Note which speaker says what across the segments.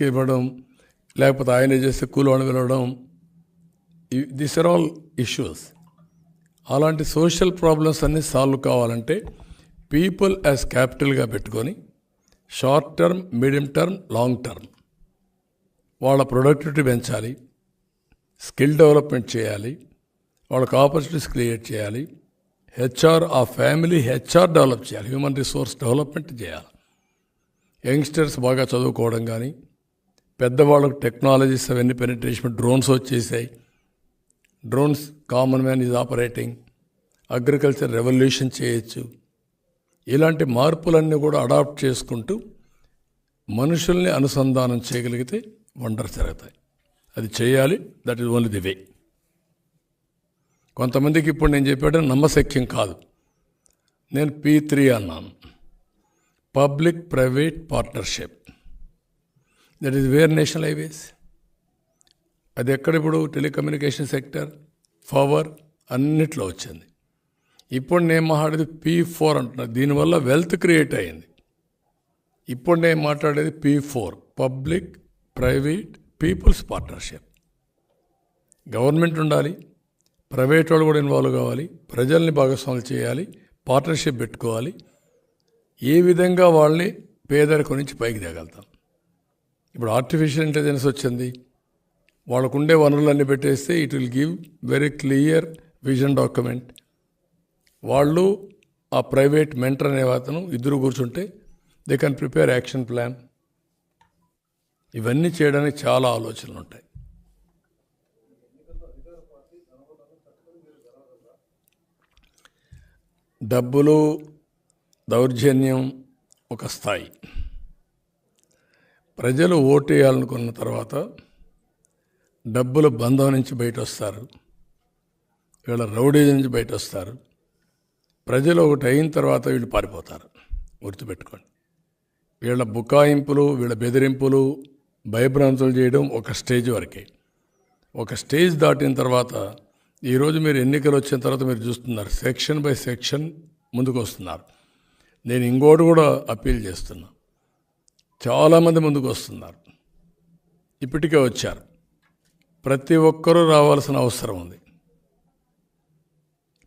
Speaker 1: Task ఇవ్వడం లేకపోతే ఆయన చేస్తే కూలోని వెళ్ళడం దిస్ ఆర్ ఆల్ ఇష్యూస్. అలాంటి సోషల్ ప్రాబ్లమ్స్ అన్నీ సాల్వ్ కావాలంటే పీపుల్ యాజ్ క్యాపిటల్గా పెట్టుకొని short term medium term long term వాళ్ళ ప్రొడక్టివిటీ పెంచాలి స్కిల్ డెవలప్మెంట్ చేయాలి వాళ్ళకి ఆపర్చునిటీస్ క్రియేట్ చేయాలి హెచ్ఆర్ ఆ ఫ్యామిలీ హెచ్ఆర్ డెవలప్ చేయాలి హ్యూమన్ రిసోర్స్ డెవలప్మెంట్ చేయాలి. యంగ్స్టర్స్ బాగా చదువుకోవడం కానీ పెద్దవాళ్ళకు టెక్నాలజీస్ అవన్నీ పెనిట్రేషన్ డ్రోన్స్ వచ్చేసాయి. Drones common man is operating agriculture revolution చేయొచ్చు. ఇలాంటి మార్పులన్నీ కూడా అడాప్ట్ చేసుకుంటూ మనుషుల్ని అనుసంధానం చేయగలిగితే వండర్ జరుగుతాయి. అది చేయాలి. That is only the way కొంతమందికి ఇప్పుడు నేను చెప్పాడు నమ్మశక్యం కాదు. నేను పీ త్రీ అన్నాను. Public private partnership that is where national highways అది ఎక్కడ ఇప్పుడు టెలికమ్యూనికేషన్ సెక్టర్ పవర్ అన్నిట్లో వచ్చింది. ఇప్పుడు నేను మాట్లాడేది పీ ఫోర్ అంటున్నాను దీనివల్ల వెల్త్ క్రియేట్ అయింది. ఇప్పుడు నేను మాట్లాడేది P four public private people's partnership government ఉండాలి ప్రైవేట్ వాళ్ళు కూడా ఇన్వాల్వ్ కావాలి ప్రజల్ని భాగస్వాములు చేయాలి పార్ట్నర్షిప్ పెట్టుకోవాలి. ఏ విధంగా వాళ్ళని పేదరికం నుంచి పైకి తేగలుగుతాం. ఇప్పుడు ఆర్టిఫిషియల్ ఇంటెలిజెన్స్ వచ్చింది. వాళ్ళకు ఉండే వనరులన్నీ పెట్టేస్తే it will give very clear vision document వాళ్ళు ఆ ప్రైవేట్ మెంటర్ అనే అతను ఇద్దరు కూర్చుంటే they can prepare action plan ఇవన్నీ చేయడానికి చాలా ఆలోచనలు ఉంటాయి డబ్బులు దౌర్జన్యం ఒక స్థాయి. ప్రజలు ఓటు తర్వాత డబ్బుల బంధం నుంచి బయట వస్తారు వీళ్ళ రౌడీ నుంచి బయట వస్తారు ప్రజలు ఒకటి అయిన తర్వాత వీళ్ళు పారిపోతారు. గుర్తుపెట్టుకోండి. వీళ్ళ బుకాయింపులు వీళ్ళ బెదిరింపులు భయభ్రాంతులు చేయడం ఒక స్టేజ్ వరకే. ఒక స్టేజ్ దాటిన తర్వాత ఈరోజు మీరు ఎన్నికలు వచ్చిన తర్వాత మీరు చూస్తున్నారు. సెక్షన్ బై సెక్షన్ ముందుకు వస్తున్నారు నేను ఇంకోటి కూడా అప్పీల్ చేస్తున్నా. చాలామంది ముందుకు వస్తున్నారు. ఇప్పటికే వచ్చారు. ప్రతి ఒక్కరూ రావాల్సిన అవసరం ఉంది.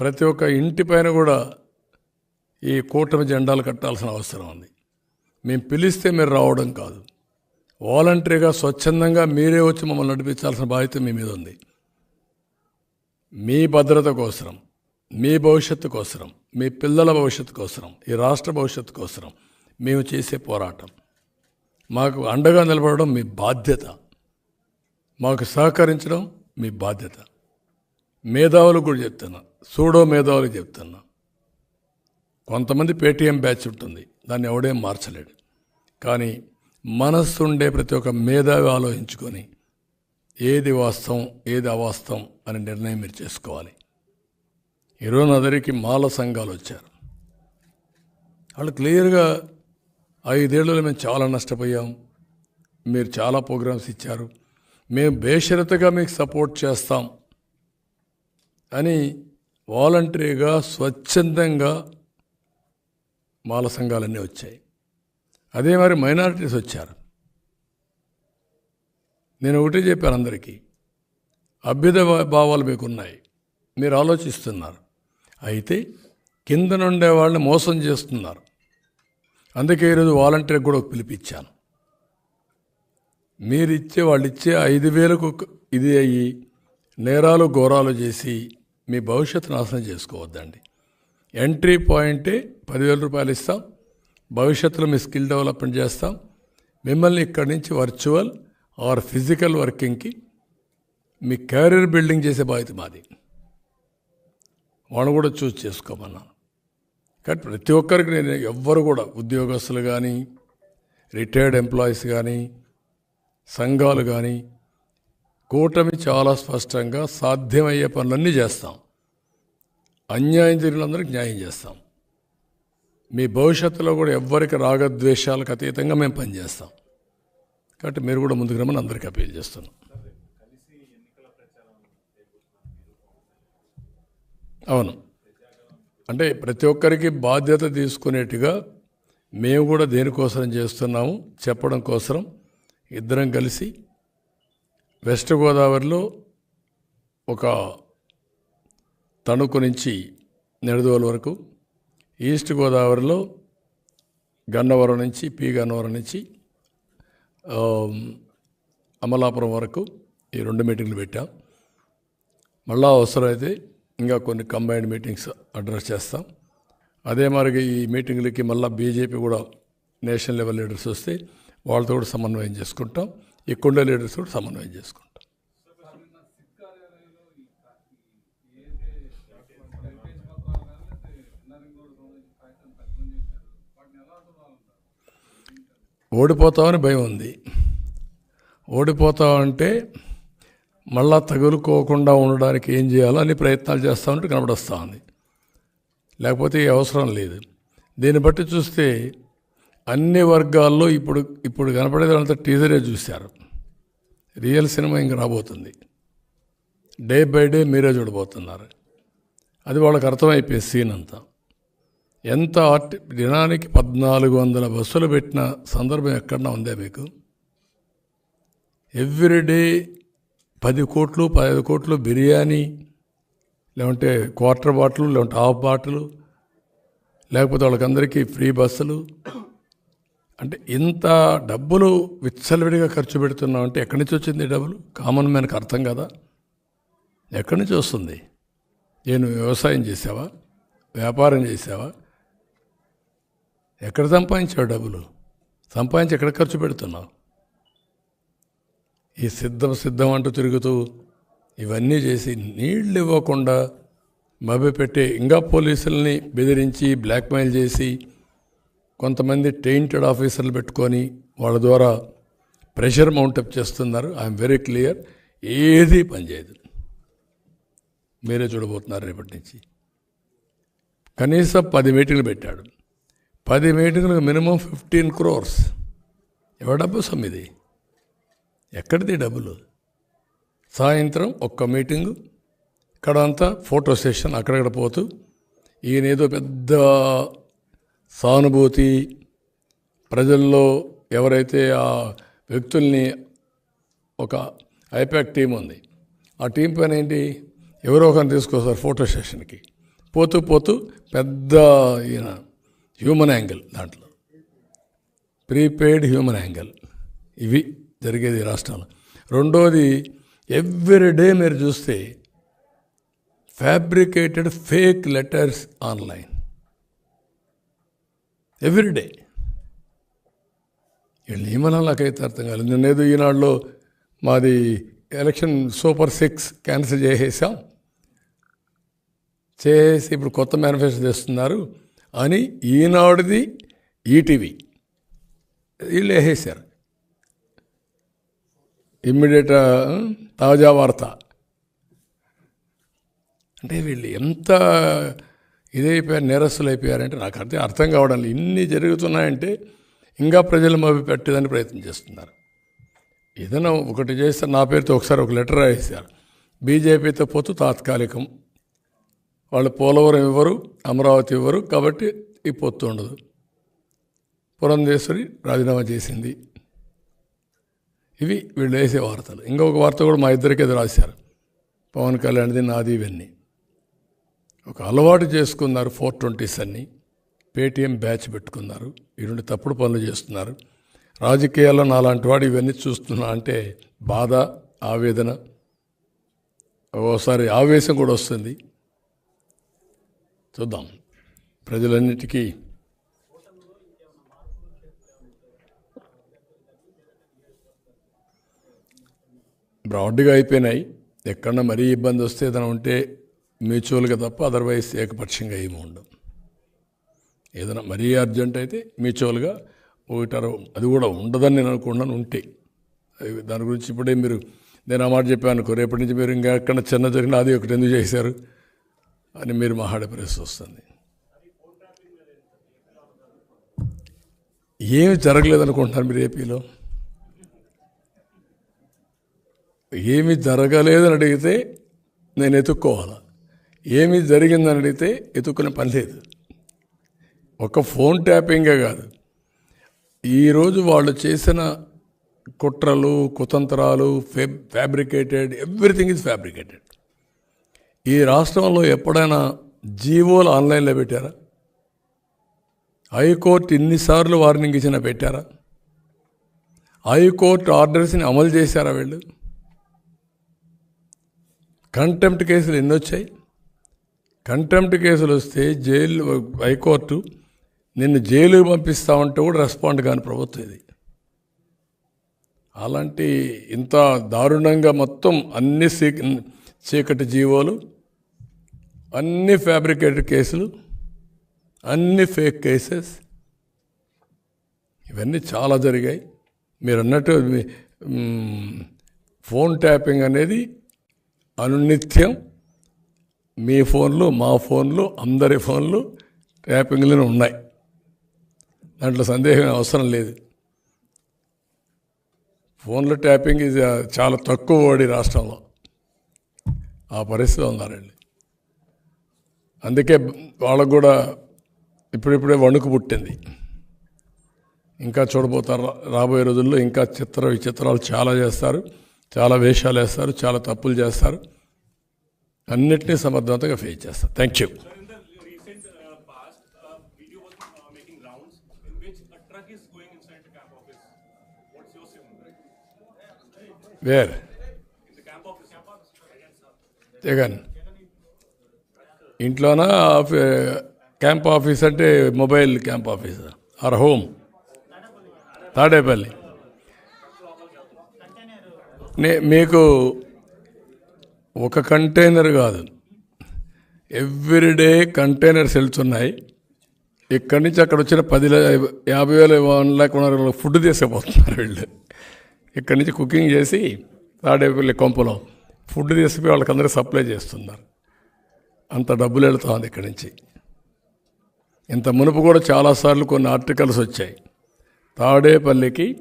Speaker 1: ప్రతి ఒక్క ఇంటి పైన కూడా ఈ కూటమి జెండాలు కట్టాల్సిన అవసరం ఉంది. మేము పిలిస్తే మీరు రావడం కాదు. వాలంటరీగా స్వచ్ఛందంగా మీరే వచ్చి మమ్మల్ని నడిపించాల్సిన బాధ్యత మీ మీద ఉంది. మీ భద్రత కోసరం మీ భవిష్యత్తు కోసరం మీ పిల్లల భవిష్యత్తు కోసరం ఈ రాష్ట్ర భవిష్యత్తు కోసరం మేము చేసే పోరాటం. మాకు అండగా నిలబడడం మీ బాధ్యత. మాకు సహకరించడం మీ బాధ్యత. మేధావులు కూడా చెప్తున్నా. సూడో మేధావులు చెప్తున్నా. కొంతమంది పేటీఎం బ్యాచ్ ఉంటుంది. దాన్ని ఎవడేం మార్చలేడు. కానీ మనస్సు ఉండే ప్రతి ఒక్క మేధావి ఆలోచించుకొని ఏది వాస్తవం ఏది అవాస్తవం అనే నిర్ణయం మీరు చేసుకోవాలి. ఈరోజు నదరికి మాల సంఘాలు వచ్చారు. వాళ్ళు క్లియర్గా ఐదేళ్ళలో మేము చాలా నష్టపోయాం. మీరు చాలా ప్రోగ్రామ్స్ ఇచ్చారు. మేము బేషరతగా మీకు సపోర్ట్ చేస్తాం అని వాలంటరీగా స్వచ్ఛందంగా మాల సంఘాలన్నీ వచ్చాయి. అదే మరి మైనారిటీస్ వచ్చారు. నేను ఒకటే చెప్పాను అందరికీ అభ్యుద భావాలు మీకు ఉన్నాయి మీరు ఆలోచిస్తున్నారు. అయితే కింద నుండే వాళ్ళని మోసం చేస్తున్నారు. అందుకే ఈరోజు వాలంటీర్ కూడా ఒక పిలిపించాను మీరు ఇచ్చే వాళ్ళు ఇచ్చే ఐదు వేలకు ఇది అయ్యి నేరాలు ఘోరాలు చేసి మీ భవిష్యత్తు నాశనం చేసుకోవద్దండి. ఎంట్రీ పాయింటే పదివేల రూపాయలు ఇస్తాం. భవిష్యత్తులో మీ స్కిల్ డెవలప్మెంట్ చేస్తాం. మిమ్మల్ని ఇక్కడి నుంచి వర్చువల్ ఆర్ ఫిజికల్ వర్కింగ్కి మీ కెరీర్ బిల్డింగ్ చేసే బాధ్యత మాది. వాళ్ళు కూడా చూస్ చేసుకోమన్నాను. కానీ ప్రతి ఒక్కరికి నేను ఎవ్వరు కూడా ఉద్యోగస్తులు కానీ రిటైర్డ్ ఎంప్లాయీస్ కానీ సంఘాలు కానీ కూటమి చాలా స్పష్టంగా సాధ్యమయ్యే పనులన్నీ చేస్తాం. అన్యాయం జరిగినందరికి న్యాయం చేస్తాం. మీ భవిష్యత్తులో కూడా ఎవ్వరికి రాగద్వేషాలకు అతీతంగా మేము పనిచేస్తాం. కాబట్టి మీరు కూడా ముందుకు రమ్మని అందరికీ అప్పీల్ చేస్తున్నాం. అవును. అంటే ప్రతి ఒక్కరికి బాధ్యత తీసుకునేట్టుగా మేము కూడా దేనికోసం చేస్తున్నాము చెప్పడం కోసం ఇద్దరం కలిసి వెస్ట్ గోదావరిలో ఒక తణుకు నుంచి నెడదోలు వరకు ఈస్ట్ గోదావరిలో గన్నవరం నుంచి పి గన్నవరం నుంచి అమలాపురం వరకు ఈ రెండు మీటింగ్లు పెట్టాం. మళ్ళా అవసరమైతే ఇంకా కొన్ని కంబైన్డ్ మీటింగ్స్ అడ్రస్ చేస్తాం. అదే మరి ఈ మీటింగ్లకి మళ్ళీ బీజేపీ కూడా నేషనల్ లెవెల్ లీడర్స్ వస్తే వాళ్ళతో కూడా సమన్వయం చేసుకుంటాం. ఇక్కడ లీడర్స్ కూడా సమన్వయం చేసుకుంటాం. ఓడిపోతామని భయం ఉంది. ఓడిపోతామంటే మళ్ళా తగులుకోకుండా ఉండడానికి ఏం చేయాలో అన్ని ప్రయత్నాలు చేస్తామంటే కనబడస్తూ ఉంది. లేకపోతే అవసరం లేదు. దీన్ని బట్టి చూస్తే అన్ని వర్గాల్లో ఇప్పుడు ఇప్పుడు కనపడేది అంతా టీజరే చూశారు. రియల్ సినిమా ఇంక రాబోతుంది. డే బై డే మీరే చూడబోతున్నారు. అది వాళ్ళకి అర్థమైపోయే సీన్ అంతా. ఎంత ఆర్టి దినానికి పద్నాలుగు వందల బస్సులు పెట్టిన సందర్భం ఎక్కడన్నా ఉందే మీకు? ఎవ్రీడే పది కోట్లు పదహైదు కోట్లు బిర్యానీ లేకుంటే క్వార్టర్ బాటిల్ లేకుంటే హాఫ్ బాటిల్ లేకపోతే వాళ్ళకందరికీ ఫ్రీ బస్సులు. అంటే ఇంత డబ్బులు విచ్చలవిడిగా ఖర్చు పెడుతున్నాం అంటే ఎక్కడి నుంచి వచ్చింది డబ్బులు? కామన్ మ్యాన్కి అర్థం కదా. ఎక్కడి నుంచి వస్తుంది? నేను వ్యవసాయం చేసావా వ్యాపారం చేసావా ఎక్కడ సంపాదించావు డబ్బులు? సంపాదించి ఎక్కడ ఖర్చు పెడుతున్నావు? ఈ సిద్ధం సిద్ధం అంటూ తిరుగుతూ ఇవన్నీ చేసి నీళ్ళు ఇవ్వకుండా మభ్యపెట్టే ఇంకా పోలీసుల్ని బెదిరించి బ్లాక్మెయిల్ చేసి కొంతమంది టెయింటెడ్ ఆఫీసర్లు పెట్టుకొని వాళ్ళ ద్వారా ప్రెషర్ మౌంటప్ చేస్తున్నారు. I'm very clear. ఏది పనిచేయదు మీరే చూడబోతున్నారు రేపటి నుంచి. కనీసం పది మీటింగ్లు పెట్టాడు. పది మీటింగ్లకు మినిమం ఫిఫ్టీన్ క్రోర్స్. ఎవడబ్బు డబ్బు సొమ్మిది? ఎక్కడిది డబ్బులు? సాయంత్రం ఒక్క మీటింగు. ఇక్కడ అంతా ఫోటో సెషన్ అక్కడక్కడ పోతూ ఈయన ఏదో పెద్ద సానుభూతి ప్రజల్లో ఎవరైతే ఆ వ్యక్తుల్ని ఒక ఐపాక్ టీం ఉంది. ఆ టీం పైన ఏంటి ఎవరో ఒకరిని తీసుకొస్తారు ఫోటో సెషన్కి పోతూ పోతూ పెద్ద ఈయన హ్యూమన్ యాంగిల్ దాంట్లో. Prepaid human angle. ఇవి. జరిగేది ఈ రాష్ట్రంలో. రెండోది ఎవ్రీ డే మీరు చూస్తే fabricated fake letters online every day వీళ్ళు ఏమన్నా నాకైతే అర్థం కాలేదు. నిన్నేదో ఈనాడులో మాది ఎలక్షన్ సూపర్ సిక్స్ క్యాన్సిల్ చేసేసాం. చేసి ఇప్పుడు కొత్త మేనిఫెస్టో తెస్తున్నారు అని ఈనాడుది ఈటీవీ. వీళ్ళు వేసేసారు ఇమ్మీడియట్ తాజా వార్త. అంటే వీళ్ళు ఎంత ఇదైపోయారు నేరస్తులు అయిపోయారంటే నాకు అర్థం అర్థం కావడం లేదు. ఇన్ని జరుగుతున్నాయంటే ఇంకా ప్రజలు మభి పెట్టేదని ప్రయత్నం చేస్తున్నారు. ఏదైనా ఒకటి చేస్తే నా పేరుతో ఒకసారి ఒక లెటర్ రాసేశారు. బీజేపీతో పోతూ తాత్కాలికం. వాళ్ళు పోలవరం ఇవ్వరు అమరావతి ఇవ్వరు కాబట్టి ఈ పొత్తు ఉండదు. పురంధేశ్వరి రాజీనామా చేసింది. ఇవి వీళ్ళు వేసే వార్తలు. ఇంకొక వార్త కూడా మా ఇద్దరికి రాశారు. పవన్ కళ్యాణ్ది నాది ఇవన్నీ ఒక అలవాటు చేసుకున్నారు ఫోర్ ట్వంటీస్ అన్ని. పేటీఎం బ్యాచ్ పెట్టుకున్నారు. ఈ రెండు తప్పుడు పనులు చేస్తున్నారు. రాజకీయాల్లో నాలాంటి వాడు ఇవన్నీ చూస్తున్నా అంటే బాధ ఆవేదన ఓసారి ఆవేశం కూడా వస్తుంది. చూద్దాం. ప్రజలన్నిటికీ బ్రాడ్గా అయిపోయినాయి. ఎక్కడన్నా మరీ ఇబ్బంది వస్తే ఏదైనా ఉంటే మ్యూచువల్గా తప్ప అదర్వైజ్ ఏకపక్షంగా ఏమి ఉండదు ఏదైనా మరీ అర్జెంట్ అయితే మ్యూచువల్గా ఒకటారు అది కూడా ఉండదని నేను అనుకున్నాను ఉంటే. దాని గురించి ఇప్పుడే మీరు నేను ఆ మాట చెప్పాను అనుకో రేపటి నుంచి మీరు ఇంకా ఎక్కడ చిన్న జరిగినా అది ఒకటి ఎందుకు చేశారు అని మీరు మాట్లాడే పరిస్థితి వస్తుంది. ఏమి జరగలేదనుకుంటున్నారు మీరు ఏపీలో? ఏమి జరగలేదని అడిగితే నేను ఎత్తుక్కోవాలి? ఏమి జరిగిందని అడిగితే ఎత్తుక్కునే పని లేదు. ఒక ఫోన్ ట్యాపింగే కాదు. ఈరోజు వాళ్ళు చేసిన కుట్రలు కుతంత్రాలు ఫే ఫ్యాబ్రికేటెడ్ ఎవ్రీథింగ్ ఇస్ ఫ్యాబ్రికేటెడ్ ఈ రాష్ట్రంలో ఎప్పుడైనా జీవోలు ఆన్లైన్లో పెట్టారా? హైకోర్టు ఇన్నిసార్లు వార్నింగ్ ఇచ్చినా పెట్టారా? హైకోర్టు ఆర్డర్స్ని అమలు చేశారా వీళ్ళు? కంటెంప్ట్ కేసులు ఎన్ని వచ్చాయి? కంటెంప్ట్ కేసులు వస్తే జైలు హైకోర్టు నిన్ను జైలుకి పంపిస్తామంటే కూడా రెస్పాండ్ కాని ప్రభుత్వం ఇది. అలాంటి ఇంత దారుణంగా మొత్తం అన్ని సీ- చీకటి జీవోలు అన్ని ఫ్యాబ్రికేటెడ్ కేసులు అన్ని ఫేక్ కేసెస్ ఇవన్నీ చాలా జరిగాయి. మీరు అన్నట్టు ఫోన్ ట్యాపింగ్ అనేది అనునిత్యం మీ ఫోన్లు మా ఫోన్లు అందరి ఫోన్లు ట్యాపింగ్లోనే ఉన్నాయి. దాంట్లో సందేహం అవసరం లేదు. ఫోన్లో ట్యాపింగ్ ఇది చాలా తక్కువ వాడి రాష్ట్రంలో. ఆ పరిస్థితి ఉన్నారండి. అందుకే వాళ్ళకు కూడా ఇప్పుడిప్పుడే వణుకు పుట్టింది. ఇంకా చూడబోతారు రాబోయే రోజుల్లో ఇంకా చిత్ర విచిత్రాలు చాలా చేస్తారు. చాలా వేషాలు వేస్తారు చాలా తప్పులు చేస్తారు అన్నిటినీ సమర్థవంతంగా ఫేస్ చేస్తారు thank you
Speaker 2: Sir, in the recent uh, past, a video was uh, making rounds in which a truck is going inside the camp office. What's your say on that?
Speaker 1: Where
Speaker 2: In the camp office. Camp office. Again, sir.
Speaker 1: Jagan ఇంట్లోనా ఆఫీ camp office అంటే mobile camp office or home Tadepalli నే మీకు ఒక container కాదు. Everyday containers వెళ్తున్నాయి ఇక్కడి నుంచి అక్కడ వచ్చిన పది యాభై వేల వన్ లాక్ వన్ ఫుడ్ తీసుకుపోతున్నారు వీళ్ళు. ఇక్కడి నుంచి కుకింగ్ చేసి తాడేపల్లి కొంపలో ఫుడ్ తీసుకుపోయి వాళ్ళకందరూ సప్లై చేస్తున్నారు. అంత డబ్బులు వెళుతుంది ఇక్కడి నుంచి. ఇంత మునుపు కూడా చాలాసార్లు కొన్ని ఆర్టికల్స్ వచ్చాయి. తాడేపల్లికి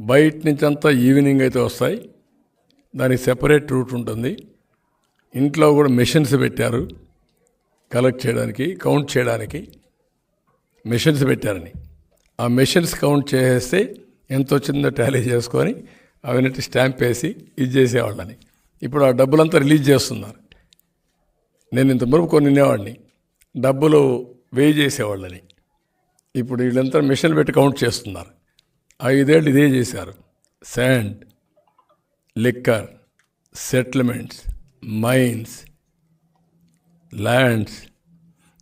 Speaker 1: బయట నుంచి అంతా ఈవినింగ్ అయితే వస్తాయి. దానికి సెపరేట్ రూట్ ఉంటుంది. ఇంట్లో కూడా మెషిన్స్ పెట్టారు. కలెక్ట్ చేయడానికి కౌంట్ చేయడానికి మెషిన్స్ పెట్టారని. ఆ మెషిన్స్ కౌంట్ చేసేస్తే ఎంత వచ్చిందో టాలీ చేసుకొని అవన్నీ స్టాంప్ వేసి ఇది చేసేవాళ్ళని. ఇప్పుడు ఆ డబ్బులంతా రిలీజ్ చేస్తున్నారు. నేను ఇంత మురుపు కొన్ని డబ్బులు వేయి చేసేవాళ్ళని. ఇప్పుడు వీళ్ళంతా మిషన్ పెట్టి కౌంట్ చేస్తున్నారు. ఐదేళ్ళు ఇదే చేశారు. Sand liquor settlements mines lands.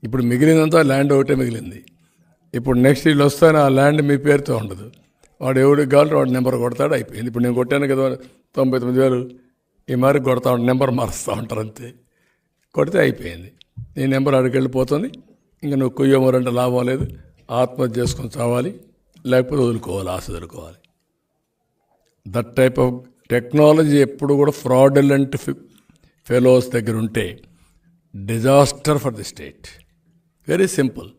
Speaker 1: ఇప్పుడు మిగిలినంతా ల్యాండ్ ఒకటే మిగిలింది. ఇప్పుడు నెక్స్ట్ వీళ్ళు వస్తానే ఆ ల్యాండ్ మీ పేరుతో ఉండదు. వాడు ఎవడికి కావాలంటే వాడు నెంబర్ కొడతాడు అయిపోయింది. ఇప్పుడు నేను కొట్టాను కదా తొంభై తొమ్మిది వేలు. ఈ మరి కొడతా ఉంటాను నెంబర్ మారుస్తూ ఉంటారు అంతే. కొడితే అయిపోయింది. నీ నెంబర్ అడిగి వెళ్ళిపోతుంది. ఇంకా నువ్వు కొయ్యమరంటే లాభం లేదు. ఆత్మహత్య చేసుకొని చావాలి. లేకపోతే వదులుకోవాలి ఆశ వదులుకోవాలి. దట్ టైప్ ఆఫ్ టెక్నాలజీ ఎప్పుడు కూడా ఫ్రాడలెంట్ ఫెలోస్ దగ్గర ఉంటే disaster for the state very simple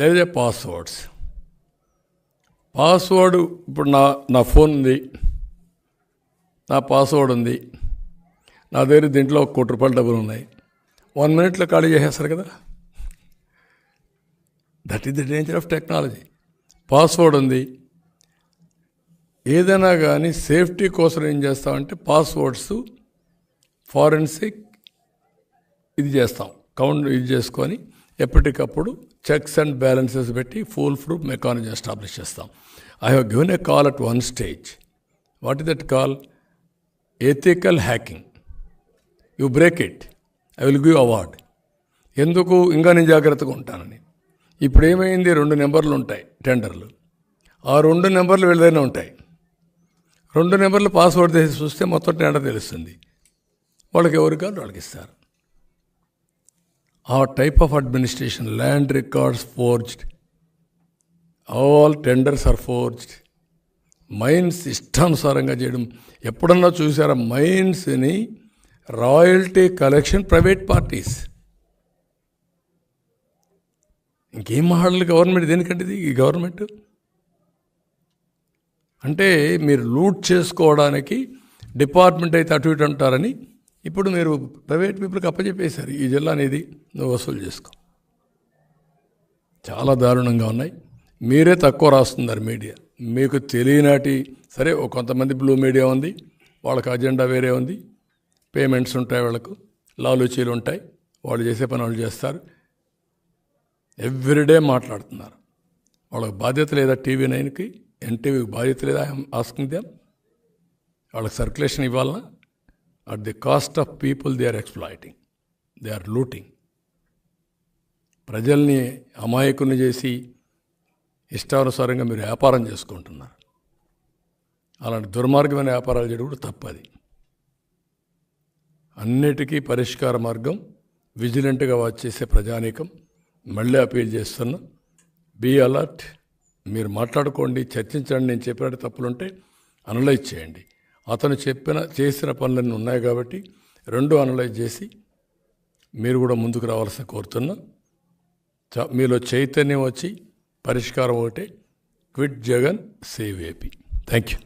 Speaker 1: there is a passwords password ఇప్పుడు నా నా ఫోన్ ఉంది. నా పాస్వర్డ్ ఉంది. నా దగ్గర దీంట్లో ఒక కోటి రూపాయల డబ్బులు ఉన్నాయి. వన్ మినిట్లో ఖాళీ చేసేస్తారు కదా? That is the danger of technology password ఉంది. ఏదైనా కానీ సేఫ్టీ కోసం ఏం చేస్తామంటే పాస్వర్డ్స్ ఫారెన్సిక్ ఇది చేస్తాం. కౌంట్ ఇది చేసుకొని ఎప్పటికప్పుడు చెక్స్ అండ్ బ్యాలెన్సెస్ పెట్టి ఫుల్ ప్రూఫ్ మెకానిజం ఎస్టాబ్లిష్ చేస్తాం. I have given a call at one stage. What is that call? Ethical hacking. You break it. I will give award. ఎందుకు? ఇంకా నేను జాగ్రత్తగా ఉంటానని. ఇప్పుడు ఏమైంది రెండు నెంబర్లు ఉంటాయి టెండర్లు. ఆ రెండు నెంబర్లు వీళ్ళదైనా ఉంటాయి. రెండు నెంబర్లు పాస్వర్డ్ తీసి చూస్తే మొత్తం టెండర్ తెలుస్తుంది. వాళ్ళకి ఎవరు కాదు వాళ్ళకి ఇస్తారు. ఆ type of administration land records forged. All tenders are forged. Mines ఇష్టానుసారంగా చేయడం. ఎప్పుడన్నా చూసారా? మైన్స్ని రాయల్టీ కలెక్షన్ ప్రైవేట్ పార్టీస్. ఇంకేం మాట్లాడాలి? గవర్నమెంట్ దేనికంటే ఇది ఈ గవర్నమెంట్? అంటే మీరు లూట్ చేసుకోవడానికి డిపార్ట్మెంట్ అయితే అటు ఇటు అంటారని ఇప్పుడు మీరు ప్రైవేట్ పీపుల్కి అప్పచెప్పేశారు ఈ జిల్లా అనేది నువ్వు వసూలు చేసుకో. చాలా దారుణంగా ఉన్నాయి. మీరే తక్కువ రాస్తున్నారు మీడియా. మీకు తెలియనాటి సరే కొంతమంది బ్లూ మీడియా ఉంది వాళ్ళకి అజెండా వేరే ఉంది. పేమెంట్స్ ఉంటాయి వాళ్ళకు లాలూచీలు ఉంటాయి. వాళ్ళు చేసే పని వాళ్ళు చేస్తారు. ఎవ్రీడే మాట్లాడుతున్నారు. వాళ్ళకి బాధ్యత లేదా టీవీ నైన్కి ఎన్టీవీకి బాధ్యత లేదా ఆస్కింగ్ దెమ్ వాళ్ళకి సర్క్యులేషన్ ఇవ్వాలన్నా at the cost of people they are exploiting they are looting ప్రజల్ని అమాయకుని చేసి ఇష్టానుసారంగా మీరు వ్యాపారం చేసుకుంటున్నారు. అలాంటి దుర్మార్గమైన వ్యాపారాలు చేయడం కూడా తప్పది. అన్నిటికీ పరిష్కార మార్గం విజిలెంట్గా వచ్చేసే ప్రజానీకం. మళ్ళీ అపీల్ చేస్తున్నా బీ అలర్ట్. మీరు మాట్లాడుకోండి చర్చించండి నేను చెప్పినట్టు తప్పులుంటే అనలైజ్ చేయండి. అతను చెప్పిన చేసిన పనులన్నీ ఉన్నాయి కాబట్టి రెండు అనలైజ్ చేసి మీరు కూడా ముందుకు రావాల్సిన కోరుతున్నా. చ- మీలో చైతన్యం వచ్చి పరిష్కారం ఒకటే. Quit Jagan save AP. Thank you.